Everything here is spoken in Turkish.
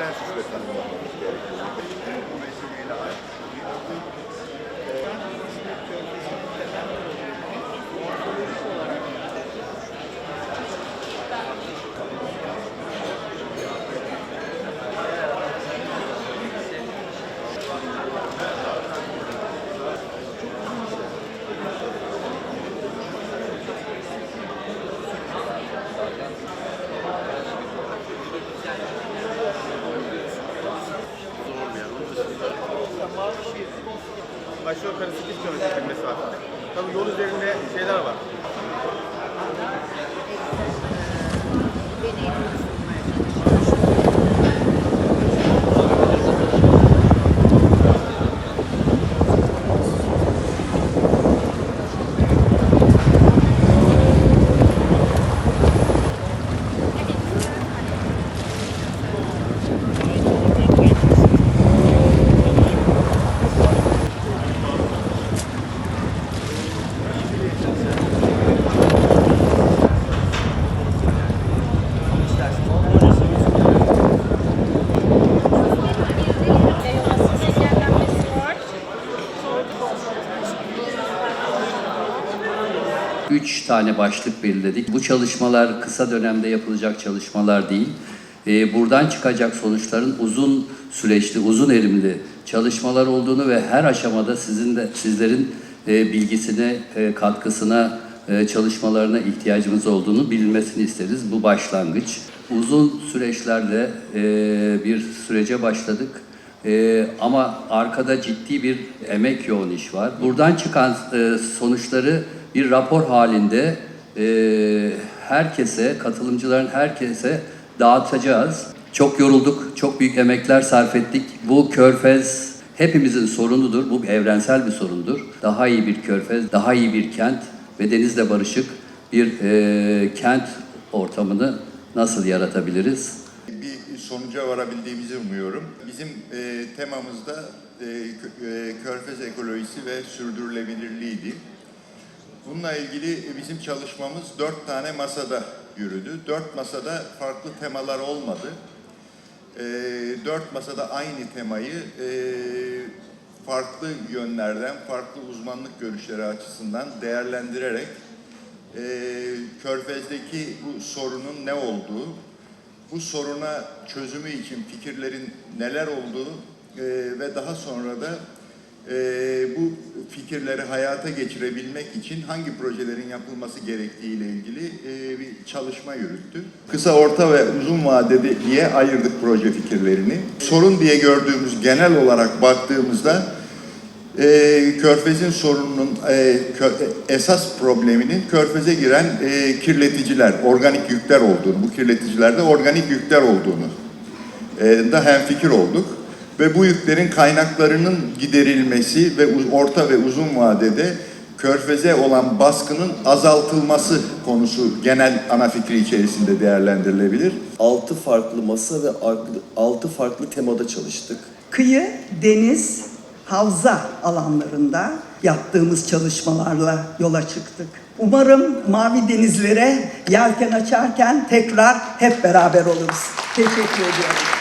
ve tanımlamamız gerekiyor. Bu vesileyle Aşağı yukarı 8 kilometre mesafede. Tabii yol üzerinde şeyler var. Üç tane başlık belirledik. Bu çalışmalar kısa dönemde yapılacak çalışmalar değil. Ee, buradan çıkacak sonuçların uzun süreçli, uzun erimli çalışmalar olduğunu ve her aşamada sizin de sizlerin e, bilgisine, e, katkısına, e, çalışmalarına ihtiyacımız olduğunu bilinmesini isteriz. Bu başlangıç. Uzun süreçlerle e, bir sürece başladık. Ee, ama arkada ciddi bir emek yoğun iş var. Buradan çıkan e, sonuçları bir rapor halinde e, herkese, katılımcıların herkese dağıtacağız. Çok yorulduk, çok büyük emekler sarf ettik. Bu körfez hepimizin sorunudur, bu evrensel bir sorundur. Daha iyi bir körfez, daha iyi bir kent ve denizle barışık bir e, kent ortamını nasıl yaratabiliriz? bir sonuca varabildiğimizi umuyorum. Bizim e, temamızda e, e, körfez ekolojisi ve sürdürülebilirliğiydi. Bununla ilgili bizim çalışmamız dört tane masada yürüdü. Dört masada farklı temalar olmadı. E, dört masada aynı temayı e, farklı yönlerden, farklı uzmanlık görüşleri açısından değerlendirerek e, Körfez'deki bu sorunun ne olduğu, bu soruna çözümü için fikirlerin neler olduğu e, ve daha sonra da e, bu fikirleri hayata geçirebilmek için hangi projelerin yapılması gerektiği ile ilgili e, bir çalışma yürüttü. Kısa, orta ve uzun vadede diye ayırdık proje fikirlerini. Sorun diye gördüğümüz genel olarak baktığımızda e, Körfez'in sorununun e, kö- esas probleminin Körfez'e giren e, kirleticiler, organik yükler olduğunu, bu kirleticilerde organik yükler olduğunu e, da hemfikir olduk. Ve bu yüklerin kaynaklarının giderilmesi ve orta ve uzun vadede Körfez'e olan baskının azaltılması konusu genel ana fikri içerisinde değerlendirilebilir. 6 farklı masa ve 6 farklı temada çalıştık. kıyı, deniz, havza alanlarında yaptığımız çalışmalarla yola çıktık. Umarım mavi denizlere yelken açarken tekrar hep beraber oluruz. Teşekkür ediyorum.